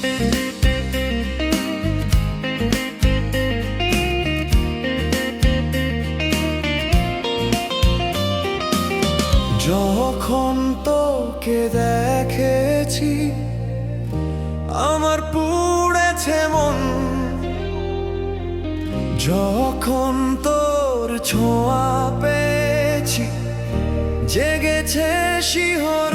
যখন তোকে দেখেছি আমার পুড়েছে মন। যখন তোর ছোঁয়া পেয়েছি জেগেছে শিহর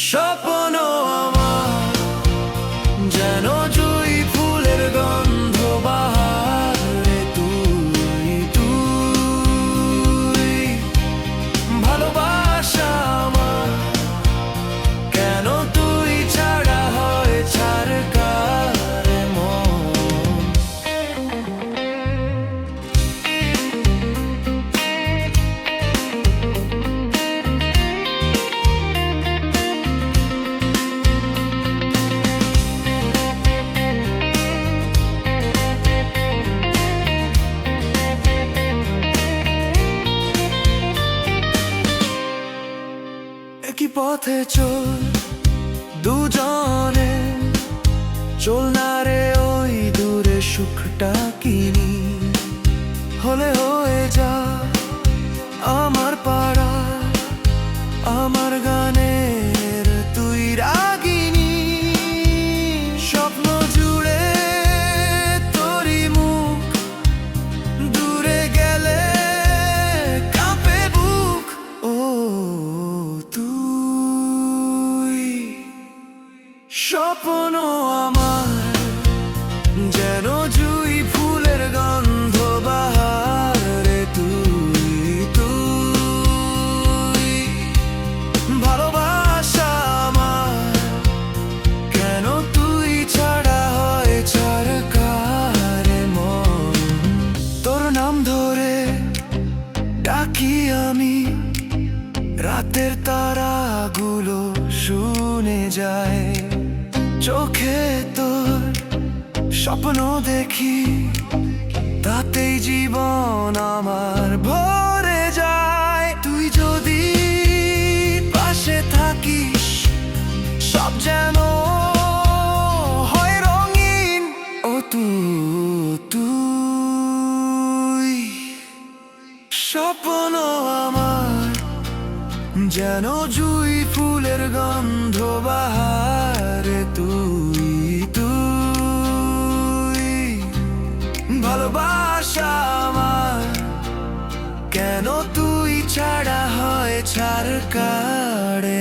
স্বপ্ন পথে চল দুজনে। চল না রে ওই দূরে সুখটা কিনি। হলে হয়ে যা আমার স্বপ্ন আমার, যেন জুই ফুলের গন্ধ বাহারে তুই তুই। ভালোবাসা আমার, কেন তুই ছাড়া হয় ছাড় কারে মন? তোর নাম ধরে ডাকি আমি, রাতের তারাগুলো শুনে যায়। চোখে তোর স্বপ্ন দেখি, তাতেই জীবন আমার ভরে যায়। তুই যদি পাশে থাকিস, সব যেন হয় রঙিন। ও তুই, স্বপ্ন যেন জুই ফুলের গন্ধ বাহারে তুই তুই। ভালোবাসা আমার, কেন তুই ছাড়া হয় ছাড় মন